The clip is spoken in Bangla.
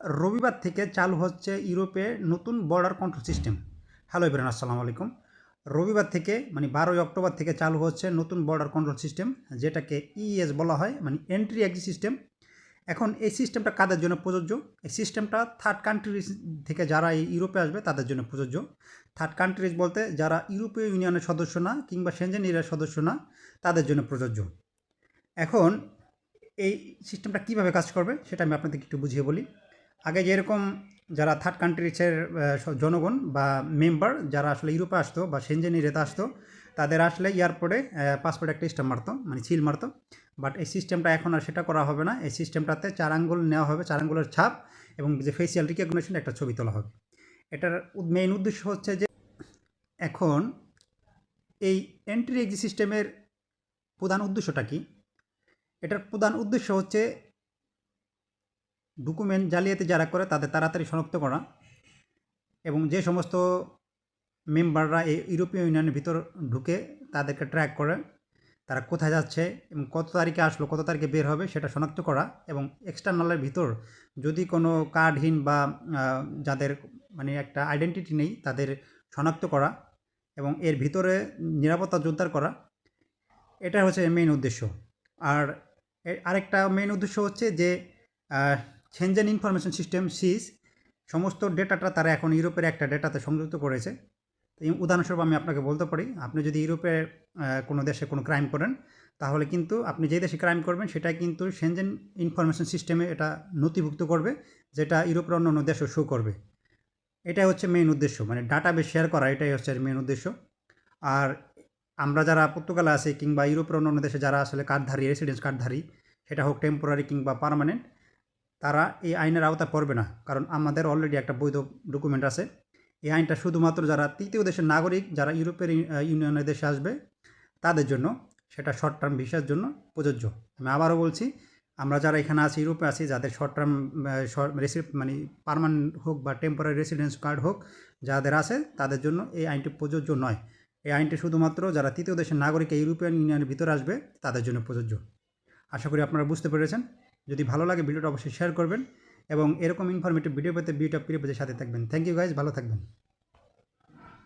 রবিবার থেকে চালু হচ্ছে ইউরোপে নতুন border control system hello Ibran আসসালামু আলাইকুম। রবিবার থেকে মানে বারোই অক্টোবর থেকে চালু হচ্ছে নতুন বর্ডার কন্ট্রোল সিস্টেম যেটাকে ইএস বলা হয় মানে এন্ট্রি এক্সিট সিস্টেম এখন এই সিস্টেমটা কাদের জন্য প্রযোজ্য? এই সিস্টেমটা থার্ড কান্ট্রিজ থেকে যারা এই ইউরোপে আসবে, তাদের জন্য প্রযোজ্য। থার্ড কান্ট্রিজ বলতে যারা ইউরোপীয় ইউনিয়নের সদস্য না, কিংবা সেনজেন এরিয়ার সদস্য না, তাদের জন্য প্রযোজ্য। এখন এই সিস্টেমটা কীভাবে কাজ করবে, সেটা আমি আপনাদেরকে একটু বুঝিয়ে বলি। আগে যেরকম যারা থার্ড কান্ট্রিজের জনগণ বা মেম্বার যারা আসলে ইউরোপে আসতো বা সেনজেন এরিয়াতে আসতো, তাদের আসলে এয়ারপোর্টে পাসপোর্ট একটা স্টাম্প মারতো মানে সিল মারতো। বাট এই সিস্টেমটা এখন আর সেটা করা হবে না। এই সিস্টেমটাতে চার আঙ্গুল নেওয়া হবে, চার আঙ্গুলের ছাপ এবং যে ফেসিয়াল রিকগনিশন একটা ছবি তোলা হবে। এটার মেইন উদ্দেশ্য হচ্ছে যে এখন এই এন্ট্রি এক্সি সিস্টেমের প্রধান উদ্দেশ্যটা কি? এটার প্রধান উদ্দেশ্য হচ্ছে ডকুমেন্ট জালিয়াতি যারা করে তাদের তাড়াতাড়ি শনাক্ত করা এবং যে সমস্ত মেম্বাররা এই ইউরোপীয় ইউনিয়নের ভিতর ঢুকে তাদেরকে ট্র্যাক করে, তারা কোথায় যাচ্ছে এবং কত তারিখে আসলো, কত তারিখে বের হবে সেটা শনাক্ত করা এবং এক্সটার্নালের ভিতর যদি কোনো কার্ডহীন বা যাদের মানে একটা আইডেন্টিটি নেই তাদের শনাক্ত করা এবং এর ভিতরে নিরাপত্তা জোরদার করা, এটা হচ্ছে মেইন উদ্দেশ্য। আর আরেকটা মেইন উদ্দেশ্য হচ্ছে যে সেনজেন ইনফরমেশন সিস্টেম সিস সমস্ত ডেটাটা তারা এখন ইউরোপের একটা ডেটাতে সংযুক্ত করেছে। তো উদাহরণস্বরূপ আমি আপনাকে বলতে পারি, আপনি যদি ইউরোপের কোনো দেশে কোনো ক্রাইম করেন, তাহলে কিন্তু আপনি যে দেশে ক্রাইম করবেন সেটা কিন্তু সেনজেন ইনফরমেশন সিস্টেমে এটা নথিভুক্ত করবে, যেটা ইউরোপের অন্য অন্য দেশও শো করবে। এটাই হচ্ছে মেইন উদ্দেশ্য মানে ডাটা বেস শেয়ার করা, এটাই হচ্ছে মেইন উদ্দেশ্য। আর আমরা যারা পর্তুগালে আছি, কিংবা ইউরোপের অন্য অন্য দেশে যারা আসলে কার্ডধারী রেসিডেন্স কার্ডধারী সেটা হোক টেম্পোরারি কিংবা পার্মানেন্ট তারা এই আইনের আওতায় পড়বে না। কারণ আমাদের অলরেডি একটা বৈধ ডকুমেন্ট আছে। এই আইনটা শুধুমাত্র যারা তৃতীয় দেশের নাগরিক, যারা ইউরোপের ইউনিয়নের দেশে আসবে, তাদের জন্য সেটা শর্ট টার্ম ভিসার জন্য প্রযোজ্য। আমি আবারও বলছি, আমরা যারা এখানে আছি, ইউরোপে আছি, যাদের শর্ট টার্ম মানে পার্মানেন্ট হোক বা টেম্পোরারি রেসিডেন্স কার্ড হোক, যাদের আছে, তাদের জন্য এই আইনটি প্রযোজ্য নয়। এই আইনটি শুধুমাত্র যারা তৃতীয় দেশের নাগরিক ইউরোপিয়ান ইউনিয়নের ভিতরে আসবে, তাদের জন্য প্রযোজ্য। আশা করি আপনারা বুঝতে পেরেছেন। যদি ভালো লাগে ভিডিওটা অবশ্যই শেয়ার করবেন এবং এরকম ইনফরমেটিভ ভিডিও পেতে ভিডিওটা প্রিয় পেজের সাথে থাকবেন। থ্যাংক ইউ গাইজ ভালো থাকবেন।